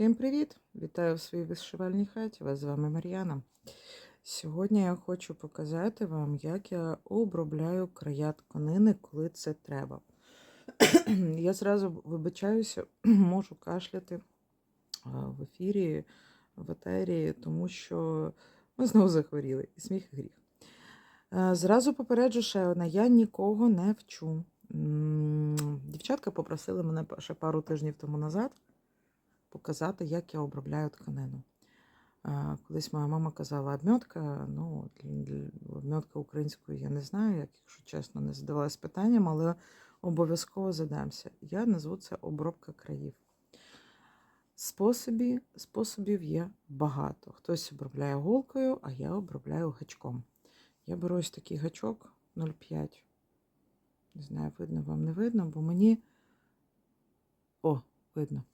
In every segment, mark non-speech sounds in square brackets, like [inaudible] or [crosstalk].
Всім привіт! Вітаю в своїй вишивальній хаті. Вас з вами Мар'яна. Сьогодні я хочу показати вам, як я обробляю края тканини, коли це треба. [clears throat] Я зразу вибачаюся, [clears throat] можу кашляти в ефірі, в етері, тому що ми знову захворіли і сміх і гріх. Зразу попереджу ще одне: я нікого не вчу. Дівчатка попросили мене ще пару тижнів тому назад показати, як я обробляю тканину. Колись моя мама казала обмьотка. Ну, обмьотка українською я не знаю, як, якщо чесно, не задавалась питанням, але обов'язково задамся. Я назву це обробка країв. Способі, способів є багато. Хтось обробляє голкою, а я обробляю гачком. Я беру ось такий гачок 0,5. Не знаю, видно вам не видно, бо мені. О, видно.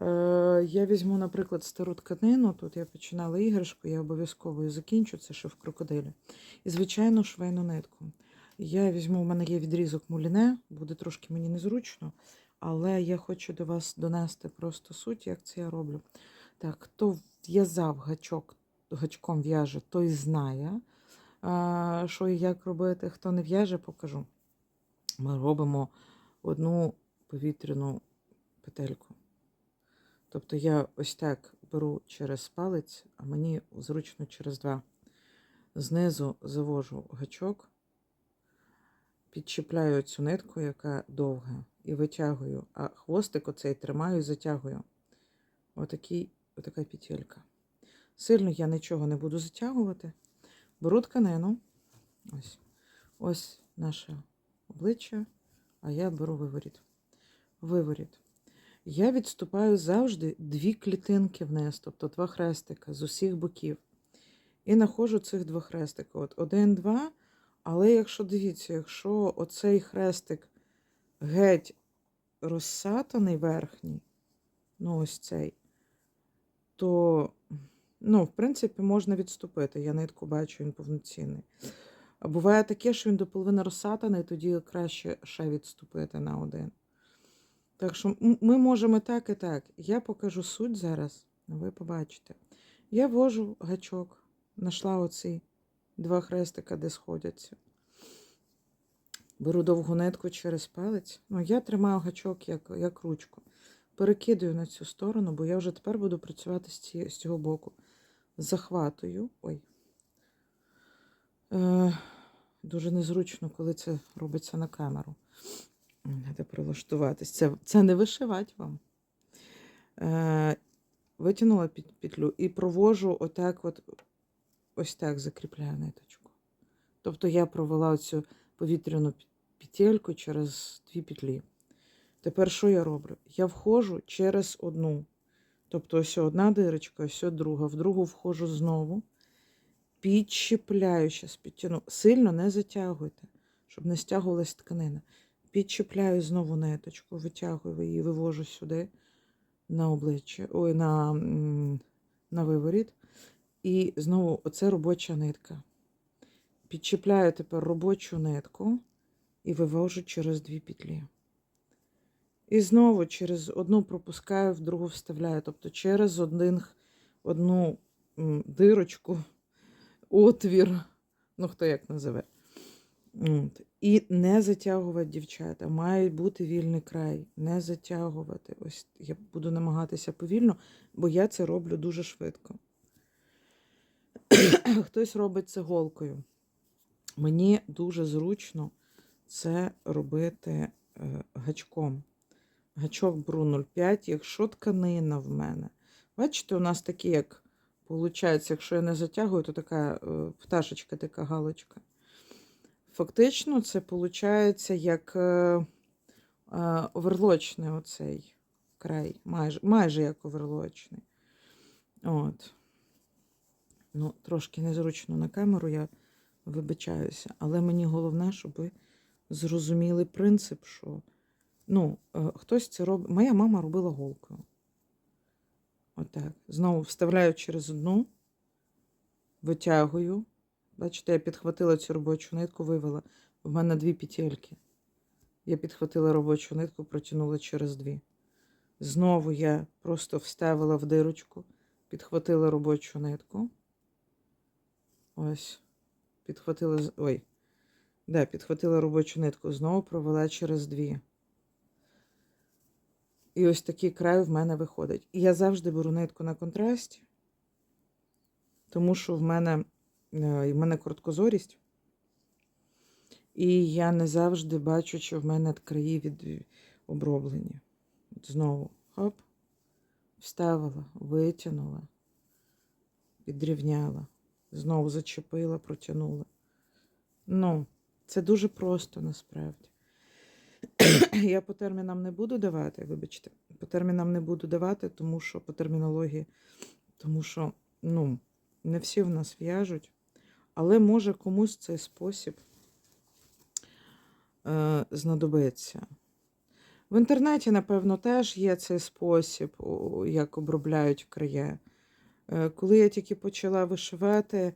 Е, Я візьму, наприклад, стару тканину. Тут я починала іграшку, я обов'язково її закінчу, це ще в крокодилі. І, звичайно, швейну нитку. Я візьму, у мене є відрізок муліне, буде трошки мені незручно, але я хочу до вас донести просто суть, як це я роблю. Так, хто в'язав гачок, гачком в'яже, той знає, що і як робити. Хто не в'яже, покажу. Ми робимо одну повітряну петельку. Тобто я ось так беру через палець, а мені зручно через два. Знизу завожу гачок, підчіпляю цю нитку, яка довга, і витягую, а хвостик оцей тримаю і затягую. Отакий, отака петелька. Сильно я нічого не буду затягувати. Беру тканину. Ось, ось наше обличчя, а я беру виворіт. Виворіт. Я відступаю завжди дві клітинки вниз, тобто два хрестика з усіх боків. І знаходжу цих два хрестика. От один, два. Але якщо дивіться, якщо оцей хрестик геть розсатаний верхній, ну ось цей, то, ну, в принципі, можна відступити. Я нитку бачу, він повноцінний. Буває таке, що він до половини розсатаний, тоді краще ще відступити на один. Так що ми можемо так і так. Я покажу суть зараз, ви побачите. Я ввожу гачок, знайшла оці два хрестика, де сходяться. Беру довгу нитку через палець. Ну, я тримаю гачок як, як ручку. Перекидаю на цю сторону, бо я вже тепер буду працювати з, ці, з цього боку. Захватую. Ой. Е, дуже незручно, коли це робиться на камеру. Треба прилаштуватись. Це, це не вишивати вам. Е, витягнула під петлю і провожу отак, от, ось так закріпляю ниточку. Тобто я провела оцю повітряну петельку через дві петлі. Тепер що я роблю? Я входжу через одну. Тобто ось одна дирочка, ось друга. В другу входжу знову. Підчіпляю, підтягну. Сильно не затягуйте, щоб не стягувалась тканина. Підчіпляю знову ниточку, витягую її, вивожу сюди на обличчя, ой, на, на виворіт. І знову оце робоча нитка. Підчіпляю тепер робочу нитку і вивожу через дві петлі. І знову через одну пропускаю, в другу вставляю. Тобто через один, одну дирочку, отвір, ну хто як називе. От. І не затягувати дівчата. Має бути вільний край. Не затягувати. Ось я буду намагатися повільно, бо я це роблю дуже швидко. [clears throat] Хтось робить це голкою. Мені дуже зручно це робити е, гачком. Гачок беру 0,5, якщо тканина в мене. Бачите, у нас такі, як виходить, якщо я не затягую, то така е, пташечка, така галочка. Фактично, це виходить як е, е, оверлочний оцей край, майже, майже як оверлочний. От. Ну, трошки незручно на камеру, я вибачаюся, але мені головне, щоб ви зрозуміли принцип, що ну, е, хтось це робить. Моя мама робила голкою. Отак. Знову вставляю через одну, витягую. Бачите, я підхватила цю робочу нитку, вивела. В мене дві петельки. Я підхватила робочу нитку, протягнула через дві. Знову я просто вставила в дирочку, підхватила робочу нитку. Ось. Підхватила. Ой. Да, підхватила робочу нитку, знову провела через дві. І ось такий край в мене виходить. І я завжди беру нитку на контрасті, тому що в мене, в мене короткозорість. І я не завжди бачу, що в мене краї від оброблені. Знову хоп, вставила, витягнула, підрівняла, знову зачепила, протягнула. Ну, це дуже просто насправді. [clears throat] Я по термінам не буду давати, вибачте, по термінам не буду давати, тому що по термінології, тому що, ну, не всі в нас в'яжуть, але може комусь цей спосіб е, знадобиться. В інтернеті, напевно, теж є цей спосіб, як обробляють края. Е, Коли я тільки почала вишивати, е,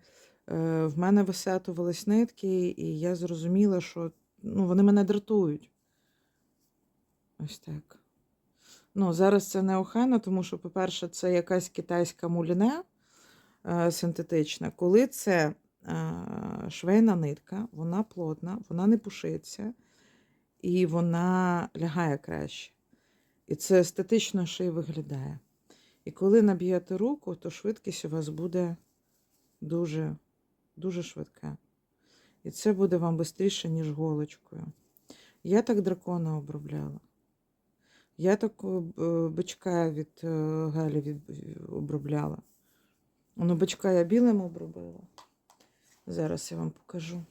в мене висетувались нитки, і я зрозуміла, що ну, вони мене дратують. Ось так. Ну, зараз це не охайно, тому що, по-перше, це якась китайська муліне е, синтетична. Коли це швейна нитка, вона плотна, вона не пушиться і вона лягає краще. І це естетично ще й виглядає. І коли наб'єте руку, то швидкість у вас буде дуже, дуже швидка. І це буде вам швидше, ніж голочкою. Я так дракона обробляла. Я так е, бичка від е, Галі обробляла. Ну, бичка я білим обробила. Зараз я вам покажу.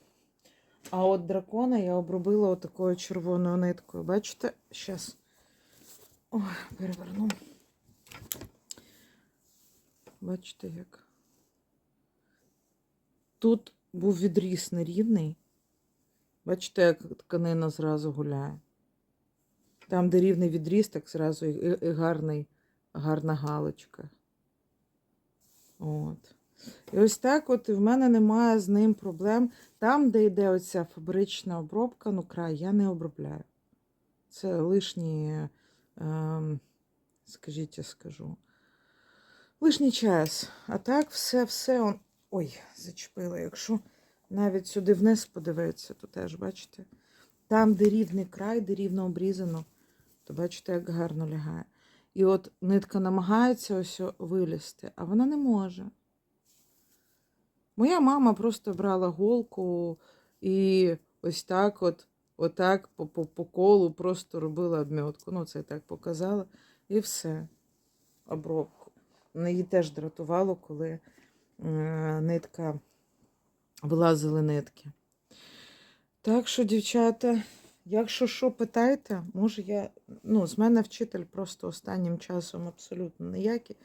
А от дракона я обробила отакою червоною ниткою. Бачите? Зараз. Ой, переверну. Бачите, як. Тут був відріз нерівний. Бачите, як тканина зразу гуляє. Там, де рівний відріз, так зразу і, гарний, гарна галочка. От. І ось так от в мене немає з ним проблем. Там, де йде оця фабрична обробка, ну край, я не обробляю. Це лишні, ем, скажіть, я скажу. Лишній час. А так все, все. Он... Ой, зачепила. Якщо навіть сюди вниз подивитися, то теж, бачите, там, де рівний край, де рівно обрізано, то бачите, як гарно лягає. І от нитка намагається ось вилізти, а вона не може. Моя мама просто брала голку і ось так от, отак по, по, по колу просто робила обмітку. Ну, це я так показала. І все. Обробку. Її теж дратувало, коли е, нитка вилазили нитки. Так що, дівчата, якщо що питайте, може я. Ну, з мене вчитель просто останнім часом абсолютно ніякий.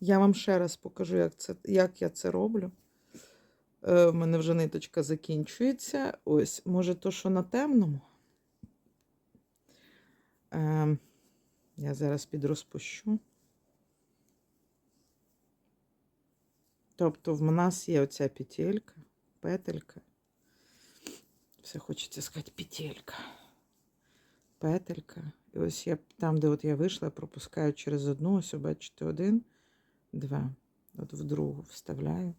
Я вам ще раз покажу, як, це, як я це роблю. Е, в мене вже ниточка закінчується. Ось, може, то, що на темному. Е, я зараз підрозпущу. Тобто в нас є оця петелька, петелька. Все хочеться сказати петелька. Петелька. І ось я там, де от я вийшла, пропускаю через одну, ось бачите, один, два. От в другу вставляю.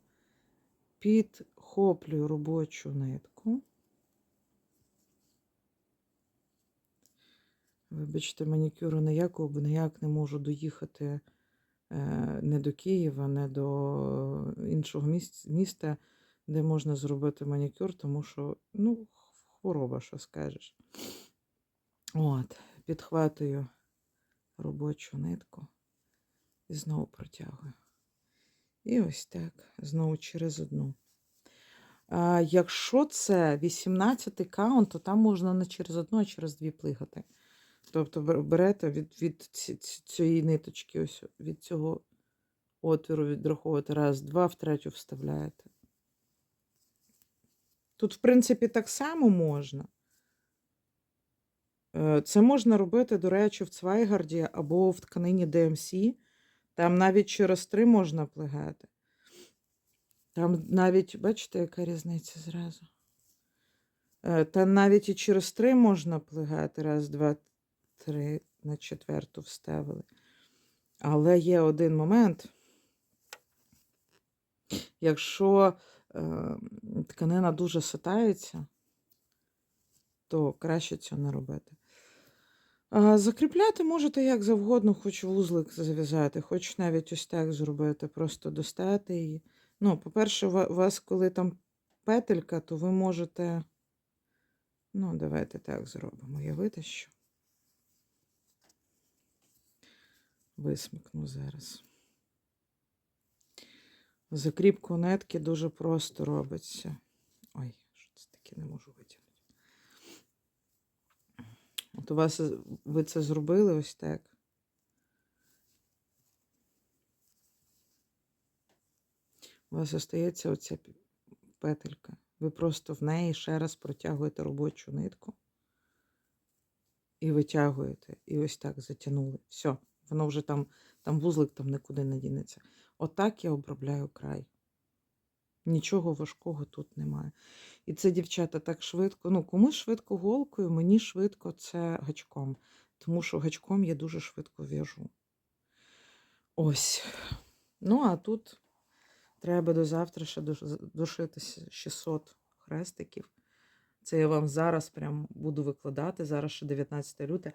Підхоплюю робочу нитку. Вибачте, манікюру ніякого, бо ніяк не можу доїхати е, не до Києва, не до іншого міста, де можна зробити манікюр, тому що, ну, хвороба, що скажеш. От, підхватую робочу нитку і знову протягую. І ось так, знову через одну. А, якщо це 18 каунт, то там можна не через одну, а через дві плигати. Тобто берете від, від ці- ці- цієї ниточки, ось від цього отвору відраховуєте раз, два, в третю вставляєте. Тут, в принципі, так само можна. Е, Це можна робити, до речі, в Цвайгарді або в тканині DMC. Там навіть через три можна плигати. Там навіть, бачите, яка різниця зразу. Е, Там навіть і через три можна плигати. Раз, два, три. на четверту вставили. Але є один момент. Якщо е, тканина дуже ситається, то краще цього не робити. Закріпляти можете як завгодно, хоч вузлик зав'язати, хоч навіть ось так зробити, просто достати її. Ну, по-перше, у вас, коли там петелька, то ви можете. Ну, давайте так зробимо. Я витащу. Висмикну зараз. Закріпку нитки дуже просто робиться. Ой, що це таке не можу витягнути. От у вас ви це зробили ось так. У вас остається оця петелька. Ви просто в неї ще раз протягуєте робочу нитку і витягуєте. І ось так затягнули. Все, воно вже там, там вузлик там нікуди не дінеться. Отак я обробляю край. Нічого важкого тут немає. І це, дівчата, так швидко. Ну, комусь швидко голкою, мені швидко це гачком. Тому що гачком я дуже швидко в'яжу. Ось. Ну, а тут треба до завтра ще дош- дошити 600 хрестиків. Це я вам зараз прям буду викладати. Зараз ще 19 люте.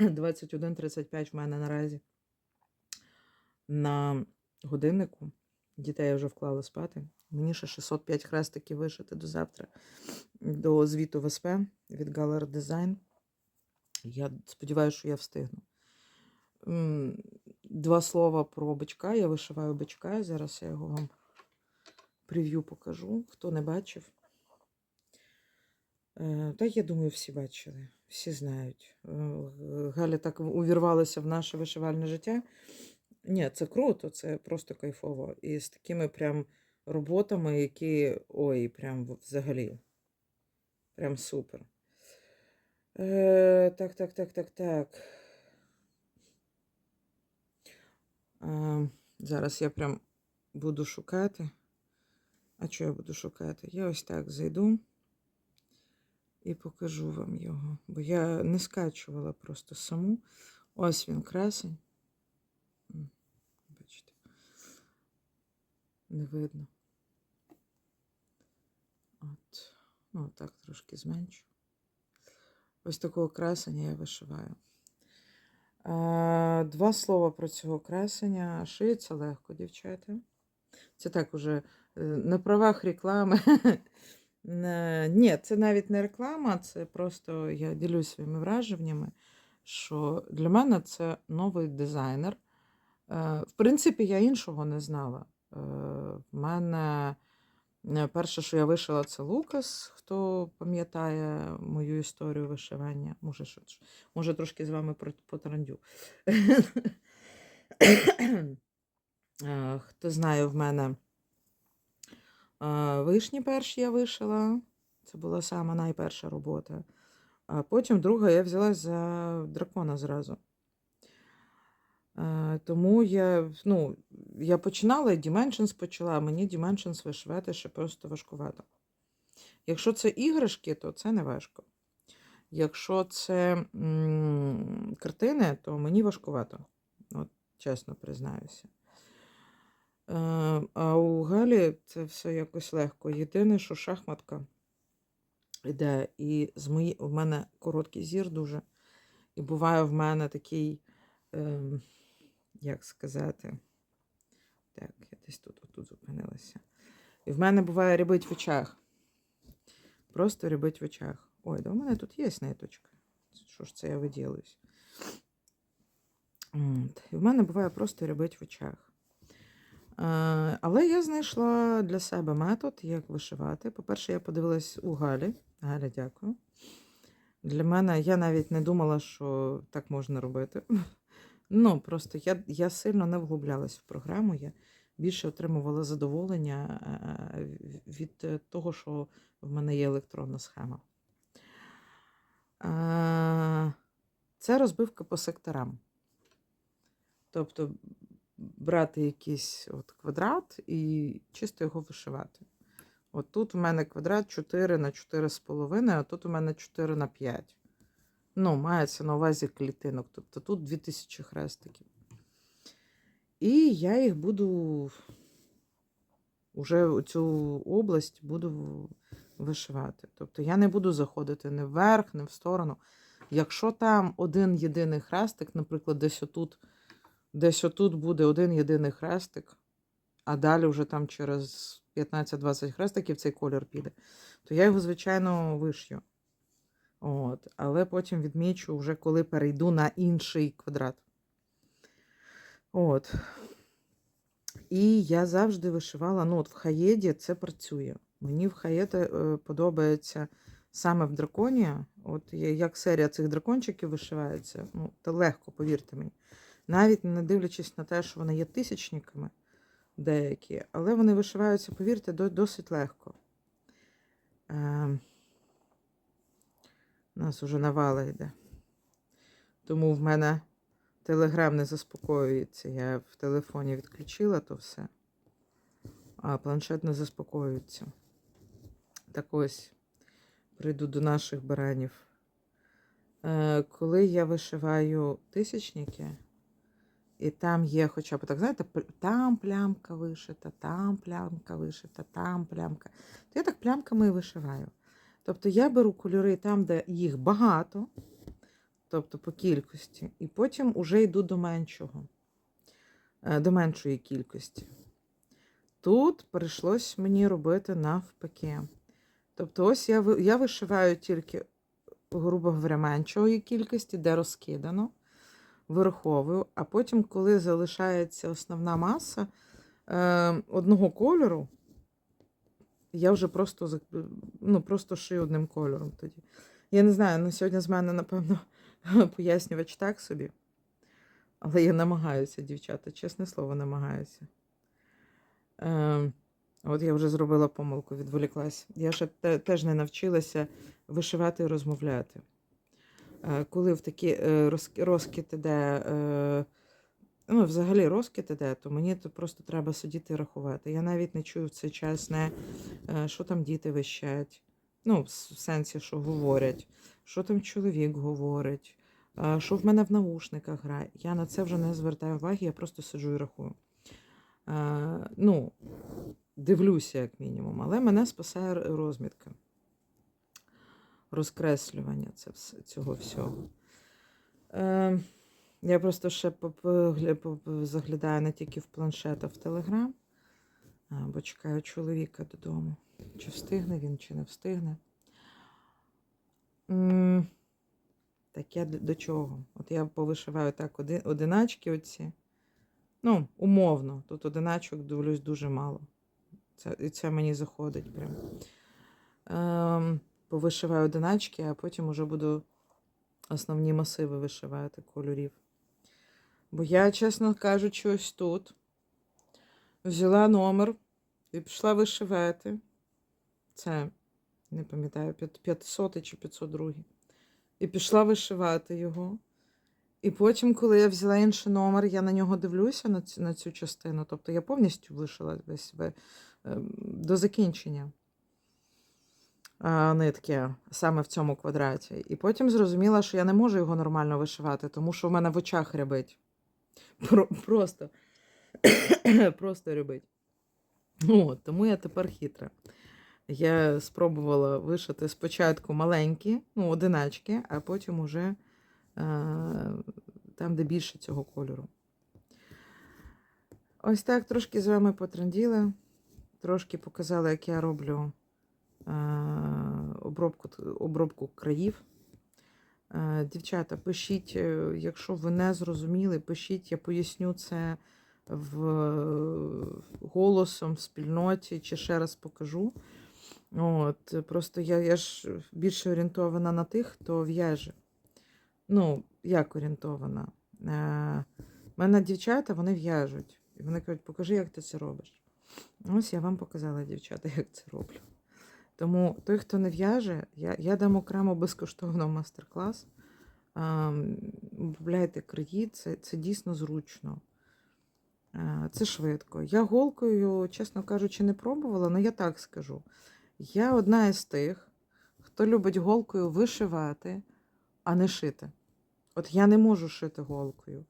21.35 в мене наразі на годиннику. Дітей вже вклала спати. Мені ще 605 хрестиків вишити до завтра. До звіту в СП від Galler Design. Я сподіваюся, що я встигну. Два слова про бичка. Я вишиваю бичка. Зараз я його вам прев'ю покажу. Хто не бачив. Е, Та я думаю, всі бачили, всі знають. Е, Галя так увірвалася в наше вишивальне життя. Ні, це круто, це просто кайфово. І з такими прям роботами, які. Ой, прям взагалі. Прям супер. Е, так, так, так, так, так. Е, зараз я прям буду шукати. А що я буду шукати? Я ось так зайду і покажу вам його. Бо я не скачувала просто саму. Ось він красень. М, Бачите. Не видно. От. Ну, так трошки зменшу. Ось такого красення я вишиваю. Два слова про цього красення. Шиється легко, дівчата. Це так уже е, на правах реклами. [laughs] Ні, це навіть не реклама, це просто я ділюсь своїми враженнями, що для мене це новий дизайнер. Е, В принципі, я іншого не знала. Е, В мене е, перше, що я вишила, це Лукас. Хто пам'ятає мою історію вишивання? Може, що, може трошки з вами потрандю. Е, Хто знає, в мене вишні перші я вишила. Це була сама найперша робота. А потім друга я взялась за дракона зразу. Е, Тому я, ну, я починала і Dimensions почала, а мені Dimensions вишивати ще просто важкувато. Якщо це іграшки, то це не важко. Якщо це картини, то мені важкувато. От, чесно признаюся. Е, А у Галі це все якось легко. Єдине, що шахматка йде, і з мої... в мене короткий зір дуже. І буває в мене такий, ем, як сказати, так, я десь тут, тут зупинилася. І в мене буває рябить в очах. Просто рябить в очах. Ой, да у мене тут є ниточка. Що ж це я виділюсь? От. І в мене буває просто рябить в очах. Але я знайшла для себе метод, як вишивати. По-перше, я подивилась у Галі. Галя, дякую. Для мене я навіть не думала, що так можна робити. Ну, просто я, я сильно не вглублялась в програму. Я більше отримувала задоволення е, від е, того, що в мене є електронна схема. Е, Це розбивка по секторам. Тобто брати якийсь от квадрат і чисто його вишивати. От тут у мене квадрат 4 на 4,5, а тут у мене 4 на 5. Ну, мається на увазі клітинок. Тобто тут 2000 хрестиків. І я їх буду уже цю область буду вишивати. Тобто я не буду заходити ні вверх, ні в сторону. Якщо там один єдиний хрестик, наприклад, десь отут, десь отут буде один єдиний хрестик, а далі вже там через 15-20 хрестиків цей колір піде, то я його, звичайно, вишью. От. Але потім відмічу вже, коли перейду на інший квадрат. От. І я завжди вишивала, ну, от в хаєді це працює. Мені в хаєді е, подобається саме в драконі. От як серія цих дракончиків вишивається, ну, це легко, повірте мені. Навіть не дивлячись на те, що вони є тисячниками деякі, але вони вишиваються, повірте, досить легко. Е, у нас уже навала йде. Тому в мене телеграм не заспокоюється. Я в телефоні відключила то все, а планшет не заспокоюється. Так ось прийду до наших баранів. Е, коли я вишиваю тисячники, і там є хоча б так, знаєте, там плямка вишита, там плямка вишита, там плямка. То я так плямками і вишиваю. Тобто я беру кольори там, де їх багато, тобто по кількості, і потім уже йду до меншого, е, до меншої кількості. Тут прийшлось мені робити навпаки. Тобто, ось я, я вишиваю тільки, грубо говоря, меншої кількості, де розкидано, вираховую, а потім, коли залишається основна маса е, одного кольору, я вже просто, ну, просто шию одним кольором тоді. Я не знаю, на сьогодні з мене, напевно, [laughs] пояснювач так собі. Але я намагаюся, дівчата, чесне слово, намагаюся. Е, от я вже зробила помилку, відволіклась. Я ще те- теж не навчилася вишивати і розмовляти. Е, коли в такі е, розк- розкид іде, е, ну, взагалі розкид іде, то мені то просто треба сидіти і рахувати. Я навіть не чую в цей час, не, е, що там діти вищать. Ну, в сенсі, що говорять, що там чоловік говорить, е, що в мене в наушниках грає. Я на це вже не звертаю уваги, я просто сиджу і рахую. Е, ну, дивлюся, як мінімум, але мене спасає розмітка. Розкреслювання це, цього всього. Я просто ще заглядаю не тільки в планшет, а в Телеграм, бо чекаю чоловіка додому. Чи встигне він, чи не встигне. Так я до чого? От я повишиваю так одиначки оці. Ну, умовно. Тут одиначок дивлюсь дуже мало. Це, і це мені заходить прям. Ем, повишиваю одиначки, а потім уже буду основні масиви вишивати кольорів. Бо я, чесно кажучи, ось тут взяла номер і пішла вишивати. Це, не пам'ятаю, 500 чи 502. І пішла вишивати його. І потім, коли я взяла інший номер, я на нього дивлюся на цю, на цю частину. Тобто я повністю вишила весь ве- ем, до закінчення нитки саме в цьому квадраті. І потім зрозуміла, що я не можу його нормально вишивати, тому що в мене в очах рябить. Про, просто, [coughs] просто рябить. От, тому я тепер хитра. Я спробувала вишити спочатку маленькі, ну, одиначки, а потім уже е, там, де більше цього кольору. Ось так трошки з вами потренділа, трошки показала, як я роблю е, обробку, обробку країв. Е, Дівчата, пишіть, е, якщо ви не зрозуміли, пишіть, я поясню це в голосом в спільноті, чи ще раз покажу. От, просто я, я ж більше орієнтована на тих, хто в'яже. Ну, як орієнтована? Е, мене дівчата вони в'яжуть. І вони кажуть, покажи, як ти це робиш. Ось я вам показала, дівчата, як це роблю. Тому той, хто не в'яже, я, я дам окремо безкоштовно мастер-клас. Ем, Обробляйте краї, це, це дійсно зручно. Це швидко. Я голкою, чесно кажучи, не пробувала, але я так скажу. Я одна із тих, хто любить голкою вишивати, а не шити. От я не можу шити голкою.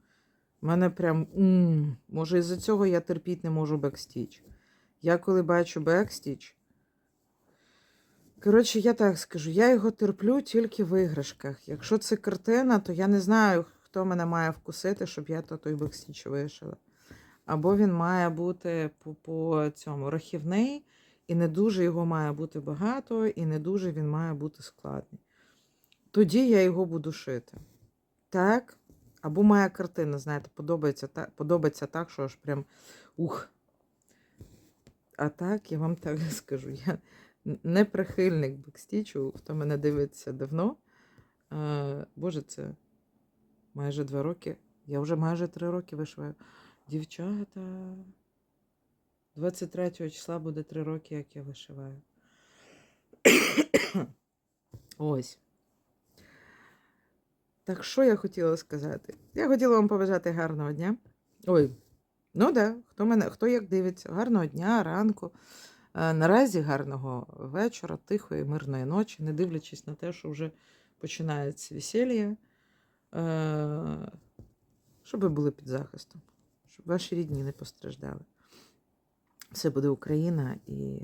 Мене прям. м може, із-за цього я терпіть не можу бекстіч. Я коли бачу бекстіч. Коротше, я так скажу, я його терплю тільки в іграшках. Якщо це картина, то я не знаю, хто мене має вкусити, щоб я то той бекстіч вишила. Або він має бути по, по цьому рахівний, і не дуже його має бути багато, і не дуже він має бути складний. Тоді я його буду шити. Так. Або моя картина, знаєте, подобається так, подобається так, що аж прям ух. А так, я вам [laughs] так скажу, я не прихильник бекстічу, хто мене дивиться давно. Е, Боже, це майже два роки. Я вже майже три роки вишиваю. Дівчата. 23 числа буде три роки, як я вишиваю. Ось. Так що я хотіла сказати? Я хотіла вам побажати гарного дня. Ой, ну да, хто мене, хто як дивиться, гарного дня, ранку. Е, Наразі гарного вечора, тихої, мирної ночі, не дивлячись на те, що вже починається весілля. Е, Щоб ви були під захистом, щоб ваші рідні не постраждали. Все буде Україна і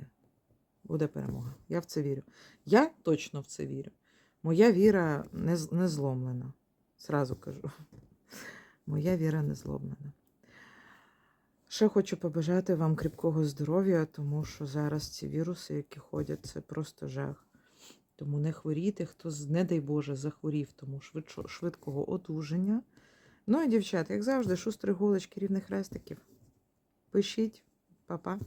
буде перемога. Я в це вірю. Я точно в це вірю. Моя віра не, зломлена. Зразу кажу. Моя віра не зломлена. Ще хочу побажати вам кріпкого здоров'я, тому що зараз ці віруси, які ходять, це просто жах. Тому не хворійте, хто, не дай Боже, захворів, тому швидко, швидкого одужання. Ну і дівчат, як завжди, шустрі голочки рівних хрестиків. Пишіть, Па-па.